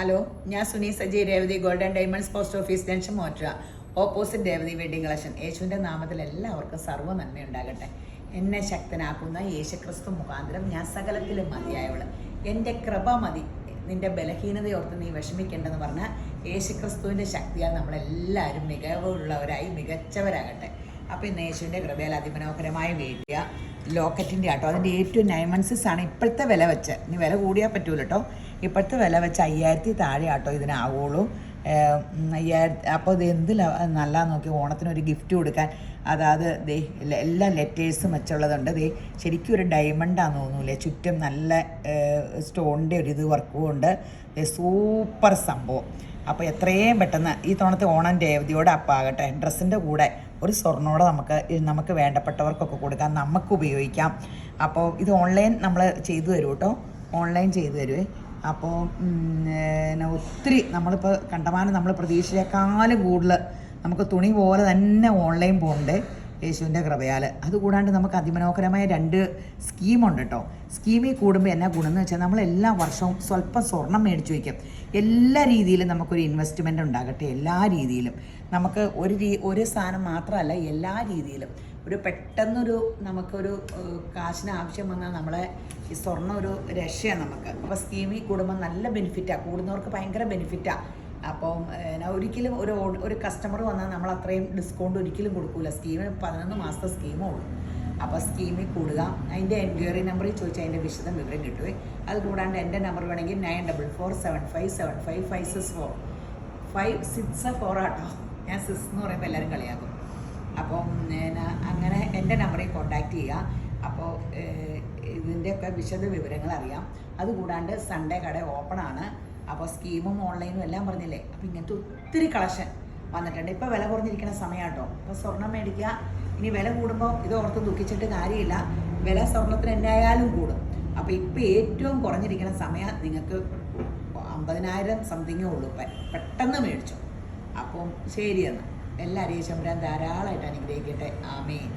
Hello ഞാൻ Suni Saji Revathi golden diamonds post office junction മോറ്റുക opposite Revathi wedding collection. യേശുവിന്റെ നാമത്തിൽ എല്ലാവർക്കും സർവ നന്മയുണ്ടാകട്ടെ. എന്നെ ശക്തനാക്കുന്ന യേശുക്രിസ്തു മുഖാന്തരം ഞാൻ സകലത്തിലും മതിയായവൾ. എന്റെ കൃപ മതി. നിന്റെ ബലഹീനതയോർത്ത് നീ വിഷമിക്കേണ്ടെന്ന് പറഞ്ഞാൽ യേശുക്രിസ്തുവിന്റെ ശക്തിയാൽ നമ്മളെല്ലാവരും മികവുള്ളവരായി മികച്ചവരാകട്ടെ. അപ്പോൾ ഇന്ന് യേശുവിന്റെ കൃപയാൽ അതിമനോഹരമായ വീട്ടിയ ലോക്കറ്റിന്റെ ആട്ടോ. അതിന്റെ ഏറ്റവും മൺസസ് ആണ് ഇപ്പോഴത്തെ വില വെച്ച്. ഇനി വില കൂടിയാൽ പറ്റൂല കേട്ടോ ഇപ്പോഴത്തെ വില വെച്ച് അയ്യായിരത്തി താഴെ ആട്ടോ ഇതിനാവുള്ളൂ. അയ്യായിരത്തി അപ്പോൾ ഇത് എന്ത് നല്ല നോക്കി ഓണത്തിന് ഒരു ഗിഫ്റ്റ് കൊടുക്കാൻ. അതായത് ദേ എല്ലാ- ലെറ്റേഴ്സും വെച്ചുള്ളതുണ്ട്. ദേ ശരിക്കും ഒരു ഡയമണ്ടാന്ന് തോന്നൂലേ? ചുറ്റും നല്ല സ്റ്റോണിന്റെ ഒരു ഇത് വർക്കും ഉണ്ട്. സൂപ്പർ സംഭവം. അപ്പോൾ എത്രയും പെട്ടെന്ന് ഈ തവണത്തെ ഓണം രേവതിയോടെ അപ്പാകട്ടെ ഡ്രസ്സിന്റെ കൂടെ ഒരു സ്വർണോടെ നമുക്ക് നമുക്ക് വേണ്ടപ്പെട്ടവർക്കൊക്കെ കൊടുക്കാം നമുക്ക് ഉപയോഗിക്കാം. അപ്പോൾ ഇത് ഓൺലൈൻ നമ്മൾ ചെയ്തു തരും കേട്ടോ ഓൺലൈൻ ചെയ്തു തരുവേ അപ്പോൾ ഒത്തിരി നമ്മളിപ്പോൾ കണ്ടമാനം നമ്മൾ പ്രതീക്ഷിച്ചേക്കാളും കൂടുതൽ നമുക്ക് തുണി പോലെ തന്നെ ഓൺലൈൻ പോകുന്നുണ്ട് യേശുവിന്റെ കൃപയാൽ. അതുകൂടാണ്ട് നമുക്ക് അതിമനോഹരമായ രണ്ട് സ്കീമുണ്ട് കേട്ടോ. സ്കീമിൽ കൂടുമ്പോൾ എന്നാ ഗുണമെന്ന് വെച്ചാൽ നമ്മൾ എല്ലാ വർഷവും സ്വല്പം സ്വർണം മേടിച്ചു വയ്ക്കും. എല്ലാ രീതിയിലും നമുക്കൊരു ഇൻവെസ്റ്റ്മെന്റ് ഉണ്ടാകട്ടെ എല്ലാ രീതിയിലും. നമുക്ക് ഒരു രീ ഒരു സാധനം മാത്രമല്ല എല്ലാ രീതിയിലും. ഒരു പെട്ടെന്നൊരു നമുക്കൊരു കാശിന് ആവശ്യം വന്നാൽ നമ്മളെ ഈ സ്വർണം ഒരു രക്ഷയാണ് നമുക്ക്. അപ്പോൾ സ്കീമിൽ കൂടുമ്പോൾ നല്ല ബെനിഫിറ്റാണ് കൂടുന്നവർക്ക് ഭയങ്കര ബെനിഫിറ്റാണ് അപ്പം ഒരിക്കലും ഒരു ഒരു കസ്റ്റമർ വന്നാൽ നമ്മൾ അത്രയും ഡിസ്കൗണ്ട് ഒരിക്കലും കൊടുക്കില്ല സ്കീമിന് പതിനൊന്ന് മാസത്തെ സ്കീമേ ഉള്ളൂ. അപ്പോൾ സ്കീമിൽ കൂടുക. അതിന്റെ എൻക്വയറി നമ്പറിൽ ചോദിച്ചാൽ അതിന്റെ വിശദം വിവരം കിട്ടുവേ. അത് കൂടാണ്ട് എന്റെ നമ്പർ വേണമെങ്കിൽ nine double four seven five seven five five six four five six four auto. ഞാൻ സിക്സ് എന്ന് പറയുമ്പോൾ എല്ലാവരും കളിയാക്കും. അപ്പം അങ്ങനെ എന്റെ നമ്പറിൽ കോൺടാക്റ്റ് ചെയ്യുക. അപ്പോൾ ഇതിന്റെയൊക്കെ വിശദ വിവരങ്ങൾ അറിയാം. അതുകൂടാണ്ട് സൺഡേ കട ഓപ്പൺ ആണ്. അപ്പോൾ സ്കീമും ഓൺലൈനും എല്ലാം പറഞ്ഞില്ലേ? അപ്പോൾ ഇങ്ങനത്തെ ഒത്തിരി കളക്ഷൻ വന്നിട്ടുണ്ട്. ഇപ്പോൾ വില കുറഞ്ഞിരിക്കുന്ന സമയമാട്ടോ അപ്പോൾ സ്വർണം മേടിക്കുക ഇനി വില കൂടുമ്പോൾ ഇത് ഓർത്ത് ദുഃഖിച്ചിട്ട് കാര്യമില്ല. വില സ്വർണത്തിന് എന്നായാലും കൂടും. അപ്പോൾ ഇപ്പോൾ ഏറ്റവും കുറഞ്ഞിരിക്കുന്ന സമയം നിങ്ങൾക്ക് അമ്പതിനായിരം സംതിങ്ങേ ഉള്ളൂ. പെട്ടെന്ന് മേടിച്ചു. അപ്പം ശരിയെന്ന് എല്ലാ എല്ലാവരെയും ശമ്പരാൻ ധാരാളമായിട്ട് അനുഗ്രഹിക്കട്ടെ. ആമേൻ.